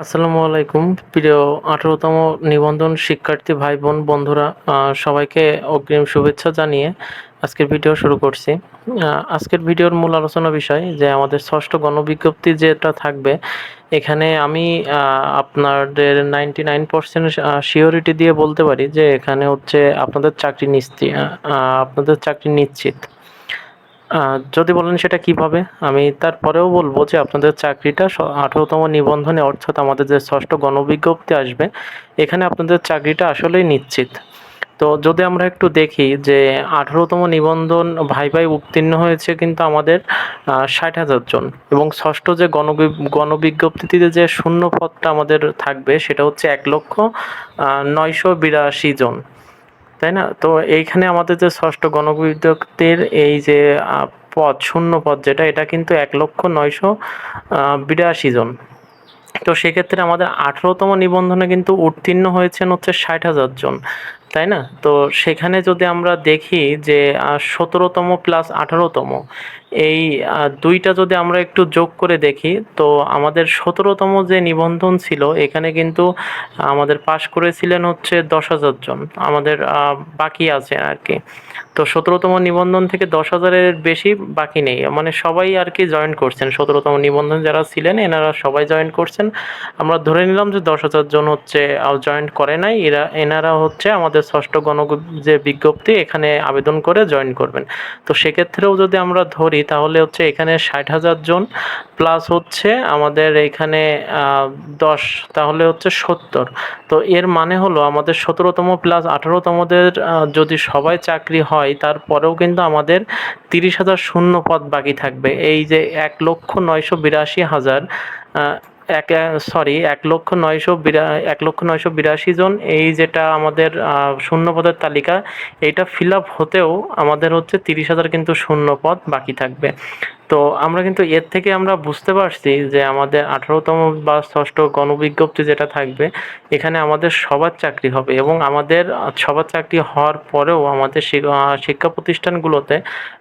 আসসালামু আলাইকুম। প্রিয় আঠারোতম নিবন্ধন শিক্ষার্থী ভাই বোন বন্ধুরা সবাইকে অগ্রিম শুভেচ্ছা জানিয়ে আজকের ভিডিও শুরু করছি। আজকের ভিডিওর মূল আলোচনা বিষয় যে আমাদের ষষ্ঠ গণবিজ্ঞপ্তি যেটা থাকবে, এখানে আমি আপনাদের নাইনটি নাইন পার্সেন্ট শিওরিটি দিয়ে বলতে পারি যে এখানে হচ্ছে আপনাদের চাকরি নিশ্চিত আপনাদের চাকরি নিশ্চিত। যদি বলেন সেটা কীভাবে? আমি তারপরেও বলব যে আপনাদের চাকরিটা আঠারোতম নিবন্ধনে অর্থাৎ আমাদের যে ষষ্ঠ গণবিজ্ঞপ্তি আসবে, এখানে আপনাদের চাকরিটা আসলেই নিশ্চিত। তো যদি আমরা একটু দেখি যে আঠারোতম নিবন্ধন ভাই ভাই উত্তীর্ণ হয়েছে কিন্তু আমাদের ষাট হাজার জন এবং ষষ্ঠ যে গণবি, গণবিজ্ঞপ্তিতে যে শূন্য পদটা আমাদের থাকবে সেটা হচ্ছে এক লক্ষ নয়শো বিরাশি জন। তাই না? তো এইখানে আমাদের যে ষষ্ঠ গণবিদ্যুতের এই যে পদ, শূন্য পদ যেটা, এটা কিন্তু এক লক্ষ নয়শো বিরাশি জন। তো সেক্ষেত্রে আমাদের আঠেরোতম নিবন্ধনে কিন্তু উত্তীর্ণ হয়েছেন হচ্ছে ষাট হাজার জন। তাই না? তো সেখানে যদি আমরা দেখি যে সতেরোতম প্লাস আঠারোতম, এই দুইটা যদি আমরা একটু যোগ করে দেখি, তো আমাদের সতেরোতম যে নিবন্ধন ছিল, এখানে কিন্তু আমাদের পাশ করেছিলেন হচ্ছে দশ হাজার জন। আমাদের বাকি আছে আর কি। তো সতেরোতম নিবন্ধন থেকে দশ হাজারের বেশি বাকি নেই। মানে সবাই আর কি জয়েন করছেন। সতেরোতম নিবন্ধন যারা ছিলেন, এনারা সবাই জয়েন করছেন। আমরা ধরে নিলাম যে দশ হাজার জন হচ্ছে জয়েন করে নাই। এরা, এনারা হচ্ছে আমাদের ষষ্ঠ গণ যে বিজ্ঞপ্তি, এখানে আবেদন করে জয়েন করবেন। তো সেক্ষেত্রেও যদি আমরা ধরি, তাহলে হচ্ছে এখানে ষাট হাজার জন প্লাস হচ্ছে আমাদের এখানে দশ, তাহলে হচ্ছে সত্তর। তো এর মানে হলো আমাদের সতেরোতম প্লাস আঠারোতমদের যদি সবাই চাকরি হয়, তারপরেও কিন্তু আমাদের তিরিশ হাজার শূন্য পদ বাকি থাকবে। এই যে এক লক্ষ নয়শো বিরাশি হাজার এক সরি এক লক্ষ নয়শো বিরা, এক লক্ষ নয়শো বিরাশি জন, এই যেটা আমাদের শূন্য পদের তালিকা, এইটা ফিল আপ হতেও আমাদের হচ্ছে তিরিশ হাজার কিন্তু শূন্য পদ বাকি থাকবে। তো আমরা কিন্তু এর থেকে আমরা বুঝতে পারছি যে আমাদের আঠারোতম বা ষষ্ঠ গণবিজ্ঞপ্তি যেটা থাকবে, এখানে আমাদের সবার চাকরি হবে এবং আমাদের সবার চাকরি হওয়ার পরেও আমাদের শিক্ষা প্রতিষ্ঠানগুলোতে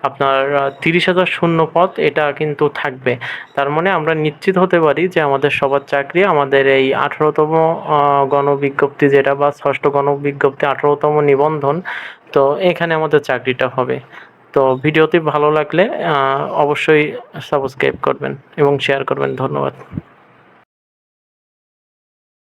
আপনার তিরিশ হাজার শূন্য পদ এটা কিন্তু থাকবে। তার মানে আমরা নিশ্চিত হতে পারি যে আমাদের সবার চাকরি, আমাদের এই আঠারোতম গণবিজ্ঞপ্তি যেটা বা ষষ্ঠ গণবিজ্ঞপ্তি আঠারোতম নিবন্ধন, তো এখানে আমাদের চাকরিটা হবে। তো ভিডিওটি ভালো লাগলে অবশ্যই সাবস্ক্রাইব করবেন এবং শেয়ার করবেন। ধন্যবাদ।